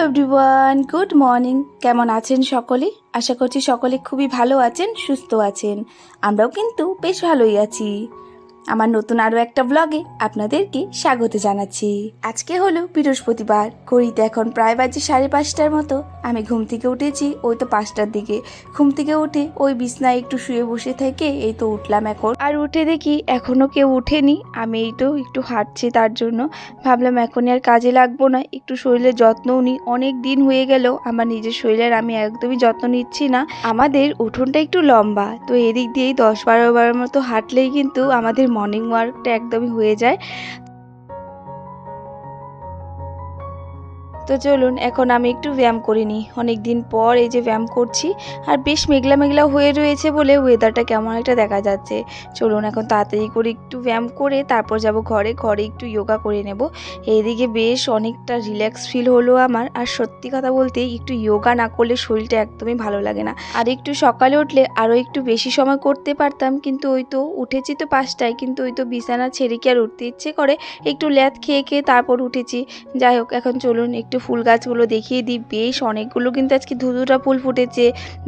Everyone good morning কেমন আছেন সকলে? আশা করছি সকলে খুবই ভালো আছেন, সুস্থ আছেন। আমরাও কিন্তু বেশ ভালোই আছি। আমার নতুন আরও একটা ব্লগে আপনাদেরকে স্বাগত জানাচ্ছি। আজকে হলো বৃহস্পতিবার। ঘড়িতে এখন প্রায় বাজে সাড়ে পাঁচটার মতো। আমি ঘুম থেকে উঠেছি, ওই তো পাঁচটার দিকে। ঘুম থেকে উঠে ওই বিছনায় একটু শুয়ে বসে থেকে এই তো উঠলাম এখন। আর উঠে দেখি এখনও কেউ উঠেনি। আমি এই তো একটু হাঁটছি তার জন্য। ভাবলাম এখনই আর কাজে লাগবো না। একটু শরীরের যত্নও নিই। অনেক দিন হয়ে গেল। আমার নিজের শরীরের আমি একদমই যত্ন নিচ্ছি না। আমাদের উঠোনটা একটু লম্বা। তো এদিক দিয়েই দশ বারো বারের মতো হাঁটলেই কিন্তু আমাদের মর্নিং ওয়ার্কটা একদমই হয়ে যায়। তো চলুন, এখন আমি একটু ব্যায়াম করে নিই। অনেক দিন পর এই যে ব্যায়াম করছি, আর বেশ মেঘলা মেঘলা হয়ে রয়েছে বলে ওয়েদারটা কেমন একটা দেখা যাচ্ছে। চলুন, এখন তাড়াতাড়ি করে একটু ব্যায়াম করে তারপর যাব ঘরে। ঘরে একটু যোগা করে নেব। এইদিকে বেশ অনেকটা রিল্যাক্স ফিল হলো আমার। আর সত্যি কথা বলতে, একটু যোগা না করলে শরীরটা একদমই ভালো লাগে না। আর একটু সকালে উঠলে আরও একটু বেশি সময় করতে পারতাম, কিন্তু ওই তো উঠেছি তো পাঁচটায়, কিন্তু ওই তো বিছানা ছেড়ে কি আর উঠতে ইচ্ছে করে? একটু ল্যাদ খেয়ে খেয়ে তারপর উঠেছি। যাই হোক, এখন চলুন একটু ফুল গাছগুলো দেখিয়ে দিই। বেশ অনেকগুলো কিন্তু আজকে ধুতুরা ফুল ফুটেছে।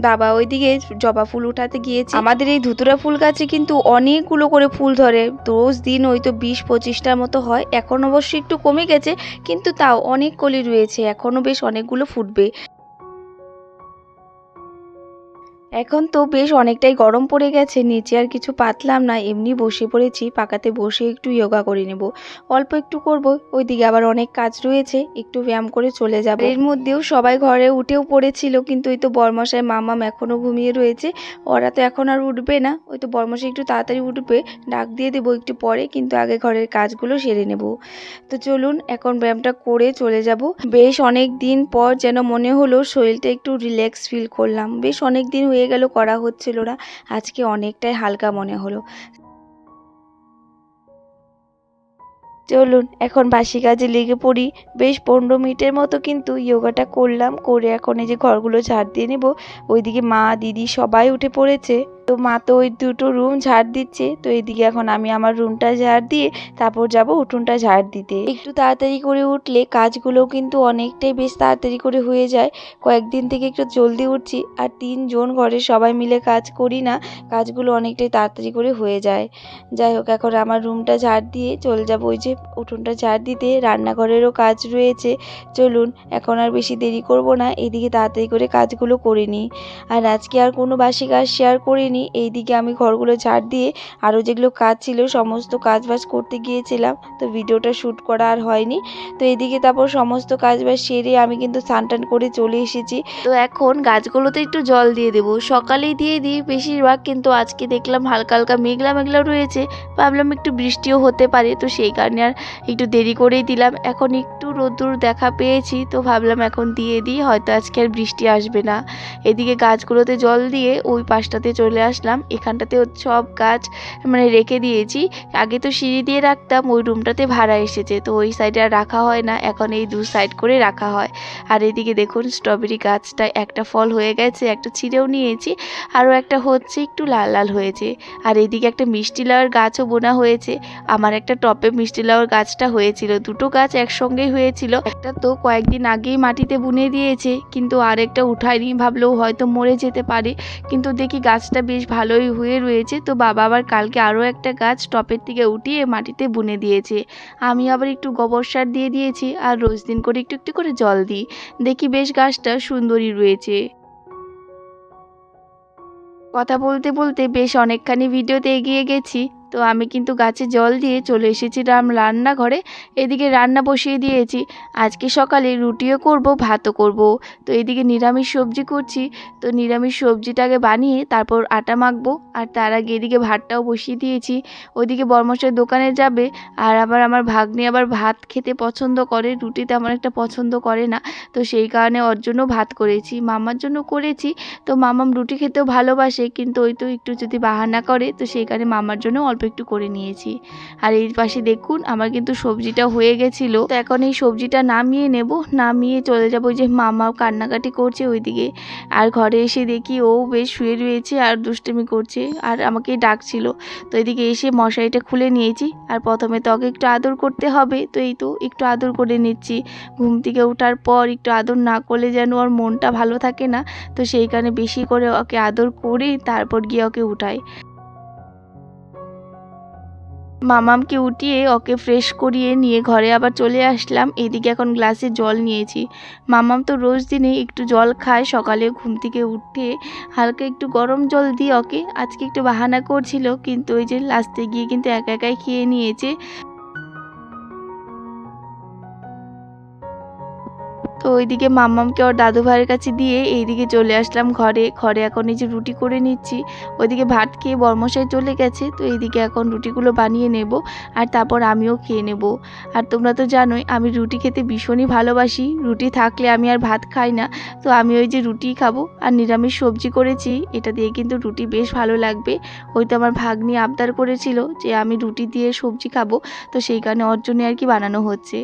বাবা ওইদিকে জবা ফুল উঠাতে গিয়েছে। আমাদের এই ধুতুরা ফুল গাছে কিন্তু অনেকগুলো করে ফুল ধরে। রোজ দিন ওই তো বিশ পঁচিশটার মতো হয়। এখন অবশ্যই একটু কমে গেছে, কিন্তু তাও অনেক কলি রয়েছে। এখনও বেশ অনেকগুলো ফুটবে। এখন তো বেশ অনেকটাই গরম পড়ে গেছে, নিচে আর কিছু পাতলাম না, এমনি বসে পড়েছি, পাকাতে বসে একটু যোগা করে নেব। অল্প একটু করব, ওইদিকে আবার অনেক কাজ রয়েছে, একটু ব্যায়াম করে চলে যাব। এর মধ্যেও সবাই ঘরে উঠেও পড়েছিল, কিন্তু ওই তো বরমশাই মামাম এখনও ঘুমিয়ে রয়েছে, ওরা তো এখন আর উঠবে না, ওই তো বরমশাই একটু তাড়াতাড়ি উঠবে, ডাক দিয়ে দেবো একটু পরে, কিন্তু আগে ঘরের কাজগুলো সেরে নেব। তো চলুন, এখন ব্যায়ামটা করে চলে যাব। বেশ অনেক দিন পর যেন মনে হলো, শরীরটা একটু রিল্যাক্স ফিল করলাম। বেশ অনেক দিন হয়ে গেল, করা হচ্ছিল না। আজকে অনেকটাই হালকা মনে হলো। চলুন, এখন বাসি কাজে লেগে পড়ি। বেশ পনেরো মিনিটের মতো কিন্তু ইয়োগাটা করলাম, করে এখন এই যে ঘরগুলো ঝাড় দিয়ে নেব। ওইদিকে মা, দিদি সবাই উঠে পড়েছে। তো মা তো ওই দুটো রুম ঝাড় দিচ্ছে। তো এইদিকে এখন আমি আমার রুমটা ঝাড় দিয়ে তারপর যাব উঠোনটা ঝাড় দিতে। একটু তাড়াতাড়ি করে উঠলে কাজগুলো কিন্তু অনেকটাই বেশ তাড়াতাড়ি করে হয়ে যায়। কয়েকদিন থেকে একটু জলদি উঠছি আর তিনজন ঘরে সবাই মিলে কাজ করি না, কাজগুলো অনেকটাই তাড়াতাড়ি করে হয়ে যায়। যাই হোক, এখন আমার রুমটা ঝাড় দিয়ে চলে যাব ওই যে উঠোনটা ঝাড় দিতে। রান্নাঘরেরও কাজ রয়েছে। চলুন, এখন আর বেশি দেরি করব না। এদিকে তাড়াতাড়ি করে কাজগুলো করে নিই। আর আজকে আর কোনো বাসি কাজ শেয়ার করিনি। এইদিকে আমি ঘরগুলো ঝাড় দিয়ে আরও যেগুলো কাজ ছিল, সমস্ত কাজ বাজ করতে গিয়েছিলাম। তো ভিডিওটা শ্যুট করা আর হয়নি। তো এদিকে তারপর সমস্ত কাজ বাজ সেরে আমি কিন্তু স্নান টান করে চলে এসেছি। তো এখন গাছগুলোতে একটু জল দিয়ে দেবো। সকালেই দিয়ে দিই, বেশিরভাগ কিন্তু আজকে দেখলাম হালকা হালকা মেঘলা মেঘলা রয়েছে। ভাবলাম একটু বৃষ্টিও হতে পারে, তো সেই কারণে আর একটু দেরি করেই দিলাম। এখন একটু রোদ্দুর দেখা পেয়েছি, তো ভাবলাম এখন দিয়ে দিই, হয়তো আজকে আর বৃষ্টি আসবে না। এদিকে গাছগুলোতে জল দিয়ে ওই পাশটাতে চলে আসলাম। এখানটাতে সব গাছ মানে রেখে দিয়েছি। আগে তো সিঁড়ি দিয়ে রাখতাম, ওই রুমটাতে ভাড়া এসেছে, তো ওই সাইডে আর রাখা হয় না, এখন এই দু সাইড করে রাখা হয়। আর এদিকে দেখুন স্ট্রবেরি গাছটা একটা ফল হয়ে গেছে, একটা ছিঁড়েও নিয়েছি, আরও একটা হচ্ছে একটু লাল লাল হয়েছে। আর এদিকে একটা মিষ্টি লাউয়ের গাছও বোনা হয়েছে, আমার একটা টপে মিষ্টি লাউয়ের গাছটা হয়েছিল, দুটো গাছ একসঙ্গেই হয়েছিল। একটা তো কয়েকদিন আগেই মাটিতে বুনে দিয়েছে, কিন্তু আরেকটা উঠায়নি, ভাবলেও হয়তো মরে যেতে পারে। কিন্তু দেখি গাছটা বেশ ভালোই হয়ে রয়েছে, তো বাবা আবার কালকে আরও একটা গাছ টপের থেকে উঠিয়ে মাটিতে বুনে দিয়েছে। আমি আবার একটু গোবর সার দিয়ে দিয়েছি, আর রোজ দিন করে একটু একটু করে জল দিই। দেখি বেশ গাছটা সুন্দরই রয়েছে। কথা বলতে বলতে বেশ অনেকখানি ভিডিওতে এগিয়ে গেছি। তো আমি কিন্তু গাছে জল দিয়ে চলে এসেছিলাম রান্নাঘরে। এদিকে রান্না বসিয়ে দিয়েছি। আজকে সকালে রুটিও করব, ভাতও করব। তো এদিকে নিরামিষ সবজি করছি। তো নিরামিষ সবজিটাকে বানিয়ে তারপর আটা মাখবো। আর তার আগে এদিকে ভাতটাও বসিয়ে দিয়েছি। ওইদিকে বর্মশের দোকানে যাবে। আর আবার আমার ভাগ্নি আবার ভাত খেতে পছন্দ করে। রুটি তেমন একটা পছন্দ করে না। তো সেই কারণে ওর জন্য ভাত করেছি। মামার জন্য করেছি। তো মামাম রুটি খেতেও ভালোবাসে। কিন্তু ওই তো একটু যদি বাহানা করে, তো সেই কারণে মামার জন্য অল্প একটু করে নিয়েছি। আর এই পাশে দেখুন, আমার কিন্তু সবজিটা হয়ে গেছিল। তো এখন এই সবজিটা নামিয়ে নেব। নামিয়ে চলে যাব যে মামা কান্নাকাটি করছে ওইদিকে। আর ঘরে এসে দেখি ও বেশ শুয়ে রয়েছে আর দুষ্টুমি করছে আর আমাকে ডাকছিল। তো এদিকে এসে মশারিটা খুলে নিয়েছি। আর প্রথমে তো ওকে একটু আদর করতে হবে। তো এই তো একটু আদর করে নিচ্ছি। ঘুম থেকে ওঠার পর একটু আদর না করলে যেন ওর মনটা ভালো থাকে না। তো সেই কারণে বেশি করে ওকে আদর করে তারপর গিয়ে ওকে উঠাই। মামামকে উঠিয়ে ওকে ফ্রেশ করিয়ে নিয়ে ঘরে আবার চলে আসলাম। এদিকে এখন গ্লাসে জল নিয়েছি। মামাম তো রোজ দিনে একটু জল খায়, সকালে ঘুম থেকে উঠে হালকা একটু গরম জল দিয়ে ওকে। আজকে একটু বাহানা করছিল, কিন্তু ওই যে লাস্টে গিয়ে কিন্তু একা একাই খেয়ে নিয়েছে। ওইদিকে মাম্মামকে ওর দাদু ভাইয়ের কাছে দিয়ে এইদিকে চলে আসলাম ঘরে। ঘরে এখন এই যে রুটি করে নিচ্ছি। ওইদিকে ভাত খেয়ে বর্মশাই চলে গেছে, তো এইদিকে এখন রুটিগুলো বানিয়ে নেব আর তারপর আমিও খেয়ে নেব। আর তোমরা তো জানোই, আমি রুটি খেতে ভীষণই ভালোবাসি। রুটি থাকলে আমি আর ভাত খাই না, তো আমি ওই যে রুটিই খাব আর নিরামিষ সবজি করেছি। এটা দিয়ে কিন্তু রুটি বেশ ভালো লাগবে। ওই তো আমার ভাগ্নি আবদার করেছিল যে আমি রুটি দিয়ে সবজি খাব, তো সেই কারণে ওর জন্য আর কি বানানো হচ্ছে।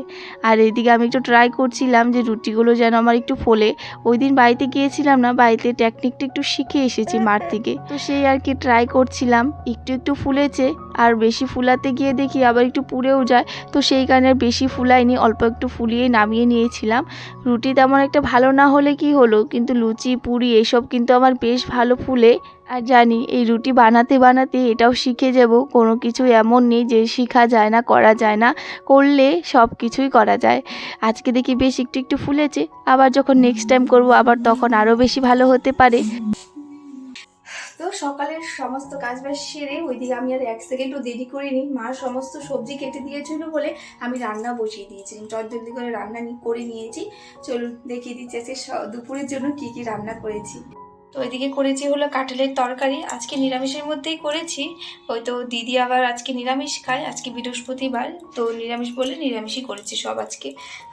আর এদিকে আমি একটু ট্রাই করছিলাম যে রুটিগুলো যেন আমার একটু ফোলে। ওই দিন বাড়িতে গিয়েছিলাম না, বাড়িতে টেকনিকটা একটু শিখে এসেছি মার থেকে। তো সেই আর কি ট্রাই করছিলাম, একটু একটু ফুলেছে, আর বেশি ফুলাতে গিয়ে দেখি আবার একটু পুড়েও যায়। তো সেই কারণে বেশি ফুলাইনি অল্প একটু ফুলিয়ে নামিয়ে নিয়েছিলাম। রুটি তেমন একটা ভালো না হলে কি হলো, কিন্তু লুচি, পুরি, এসব কিন্তু আমার বেশ ভালো ফুলে। আর জানি এই রুটি বানাতে বানাতে এটাও শিখে যাব। কোনো কিছু এমন নেই যে শেখা যায় না, করা যায় না, করলে সব কিছুই করা যায়। আজকে দেখি বেশ একটু একটু ফুলেছে, আবার যখন নেক্সট টাইম করব আবার তখন আরও বেশি ভালো হতে পারে। তো সকালের সমস্ত কাজ বাজ সেরে ওইদিকে আমি আর এক সেকেন্ডও দেরি করিনি। মার সমস্ত সবজি কেটে দিয়েছিল বলে আমি রান্না বসিয়ে দিয়েছিলাম। জলদি করে রান্না করে নিয়েছি। চলুন দেখিয়ে দিচ্ছি আজকে দুপুরের জন্য কি কি রান্না করেছি। তো ওইদিকে করেছি হলো কাঁঠালের তরকারি। আজকে নিরামিষের মধ্যেই করেছি। ওই তো দিদি আবার আজকে নিরামিষ খায়, আজকে বৃহস্পতিবার। তো নিরামিষ বলে নিরামিষই করেছি সব আজকে।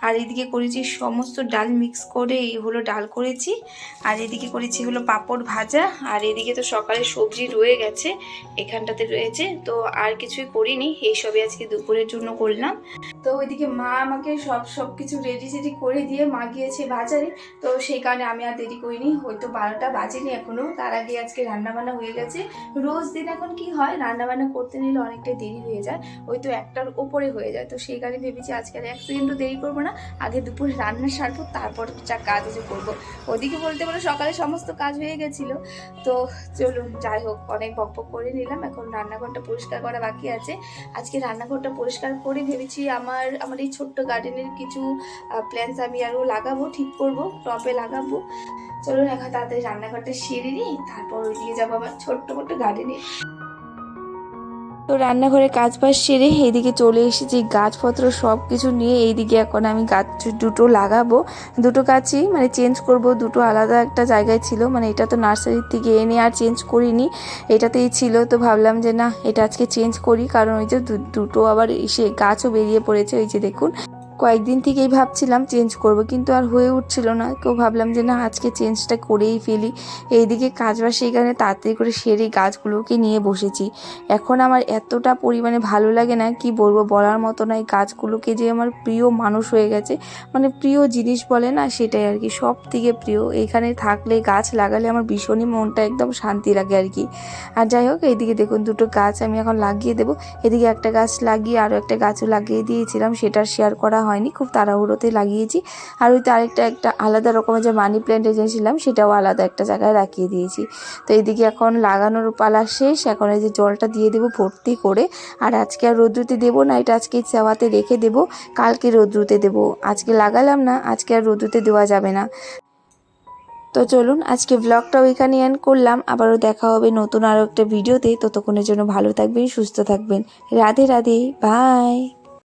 আর এদিকে করেছি সমস্ত ডাল মিক্স করে এই হলো ডাল করেছি। আর এদিকে করেছি হলো পাঁপড় ভাজা। আর এদিকে তো সকালে সবজি রয়ে গেছে, এখানটাতে রয়েছে। তো আর কিছুই করিনি এইসবই আজকে দুপুরের জন্য করলাম। তো ওইদিকে মা আমাকে সব সব কিছু রেডি রেডি করে দিয়ে মা গিয়েছে বাজারে। তো সেই কারণে আমি আর দেরি করিনি হয়তো বারোটা বাজেনি এখনও, তার আগে আজকে রান্না বান্না হয়ে গেছে। রোজ দিন এখন কি হয় রান্না বান্না করতে নিলে অনেকটা দেরি হয়ে যায়, ওই তো একটার ওপরে হয়ে যায়। তো সেই কারণে ভেবেছি আজকে আর এক সেকেন্ডও দেরি করব না, আগে দুপুরে রান্না সারবো, তারপর যা কাজ আছে করব। ওদিকে বলতে পারো সকালে সমস্ত কাজ হয়ে গেছিল। তো চলুন, যাই হোক, অনেক বক বক করে নিলাম, এখন রান্নাঘরটা পরিষ্কার করা বাকি আছে। আজকে রান্নাঘরটা পরিষ্কার করে ভেবেছি আমার আমার এই ছোট্ট গার্ডেনের কিছু প্ল্যান্টস আমি আরও লাগাবো, ঠিক করব টপে লাগাবো। চলুন, এখন তাড়াতাড়ি রান্নাঘরটা সেরে নিই, তারপর ওইদিকে যাব আমার ছোট্ট মোট্ট গার্ডেনে তো রান্নাঘরে কাজ বাজ সেরে এইদিকে চলে এসেছি, গাছপত্র সব কিছু নিয়ে এইদিকে এখন আমি গাছ দুটো লাগাবো। দুটো গাছই মানে চেঞ্জ করব, দুটো আলাদা একটা জায়গায় ছিল মানে এটা তো নার্সারির থেকে এনে আর চেঞ্জ করিনি, এটাতেই ছিল, তো ভাবলাম যে না, এটা আজকে চেঞ্জ করি, কারণ ওই যে দুটো আবার এসে গাছও বেরিয়ে পড়েছে, ওই যে দেখুন। কয়েকদিন থেকেই ভাবছিলাম চেঞ্জ করব, কিন্তু আর হয়ে উঠছিল না। কেউ ভাবলাম যে না, আজকে চেঞ্জটা করেই ফেলি। এইদিকে কাজ বাজ সেখানে তাড়াতাড়ি করে সেরে গাছগুলোকে নিয়ে বসেছি। এখন আমার এতটা পরিমাণে ভালো লাগে না, কি বলব বলার মতো না, এই গাছগুলোকে যে আমার প্রিয় মানুষ হয়ে গেছে। মানে প্রিয় জিনিস বলে না, সেটাই আর কি সব থেকে প্রিয়। এখানে থাকলে, গাছ লাগালে আমার ভীষণই মনটা একদম শান্তি লাগে আর কি। আর যাই হোক, এইদিকে দেখুন দুটো গাছ আমি এখন লাগিয়ে দেবো। এদিকে একটা গাছ লাগিয়ে আরও একটা গাছও লাগিয়ে দিয়েছিলাম সেটা শেয়ার করা হয়নি, খুব তাড়াহুড়োতে লাগিয়েছি। আর ওই তো আরেকটা, একটা আলাদা রকমের যে মানি প্ল্যান্ট এনেছিলাম সেটাও আলাদা একটা জায়গায় রাখিয়ে দিয়েছি। তো এইদিকে এখন লাগানোর পালা শেষ, এখন এই যে জলটা দিয়ে দেবো ভর্তি করে। আর আজকে আর রোদ্রুতে দেবো না, এটা আজকে চাওয়াতে রেখে দেবো, কালকে রোদ্রুতে দেবো। আজকে লাগালাম না, আজকে আর রোদ্রুতে দেওয়া যাবে না। তো চলুন, আজকে ব্লগটাও এখানে এন্ড করলাম। আবারও দেখা হবে নতুন আরও একটা ভিডিওতে ততক্ষণের জন্য ভালো থাকবেন, সুস্থ থাকবেন। রাধে রাধে বাই